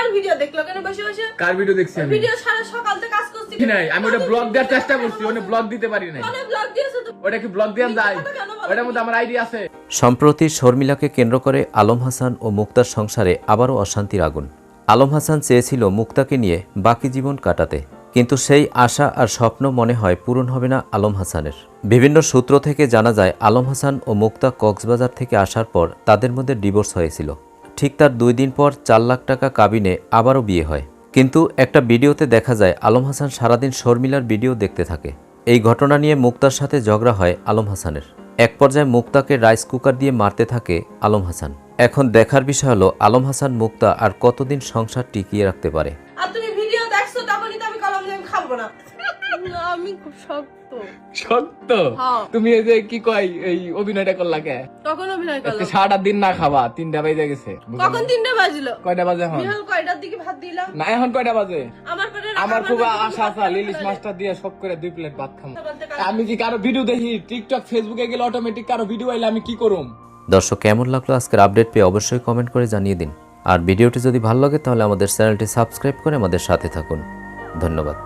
কার video দেখল? কেন বসে বসে? কার ভিডিও দেখছি আমি? ভিডিও সারা সকাল থেকে কাজ করছি। নাই? আমি ওটা ব্লগ দেওয়ার চেষ্টা করছি ওটা ব্লগ দিতে পারি নাই। অনেক ব্লগ দিয়েছ তো ওটা কি ব্লগ দিয়ে যায় মিথ্যা কথা কেন বলো? ওটার মধ্যে আমার আইডি আছে। সম্প্রতি শর্মিলাকে কেন্দ্র করে আলম হাসান ও মুক্তার সংসারে আবারও অশান্তির আগুন। আলম হাসান চেয়েছিল মুক্তাকে নিয়ে বাকি জীবন কাটাতে কিন্তু সেই আশা আর স্বপ্ন মনে হয় পূরণ হবে না আলম হাসানের। বিভিন্ন সূত্র থেকে জানা যায় আলম হাসান ও মুক্তা কক্সবাজার থেকে আসার পর তাদের মধ্যে ডিভোর্স হয়েছিল। ঠিক তার দুই দিন পর চার লাখ টাকা কাবিনে আবারও বিয়ে হয়। কিন্তু একটা ভিডিওতে দেখা যায় আলম হাসান সারাদিন শর্মিলার ভিডিও দেখতে থাকে। এই ঘটনা নিয়ে মুক্তার সাথে ঝগড়া হয় আলম হাসানের। এক পর্যায়ে মুক্তাকে রাইস কুকার দিয়ে মারতে থাকে আলম হাসান। এখন দেখার বিষয় হলো আলম হাসান মুক্তা আর কতদিন সংসার টিকিয়ে রাখতে পারে? আর তুমি ভিডিও দেখছ তো আমি কলম দিয়ে খাব না, আমি খুব শক্ত। সত্য হ্যাঁ। তুমি এই যে কি কয় এই অভিনয়টা করলা কে? তখন অভিনয় করলাম সারাটা দিন না খাবা তিনটা বাজে গেছে কখন তিনটা বাজলো? কয়টা বাজে এখন? বিহাল কয়টার দিকে ভাত দিলাম না এখন কয়টা বাজে? আমার আমার খুব আশা আছে মাছটা দিয়ে সব করে দুই প্লেট ভাত খাব আমি কি কারও ভিডিও দেখি? টিকটক ফেসবুকে গেলে অটোমেটিক কারও ভিডিও আইলে আমি কি করুম? দর্শক কেমন লাগল আজকের আপডেট পেয়ে অবশ্যই কমেন্ট করে জানিয়ে দিন। আর ভিডিওটি যদি ভালো লাগে তাহলে আমাদের চ্যানেলটি সাবস্ক্রাইব করে আমাদের সাথে থাকুন। ধন্যবাদ।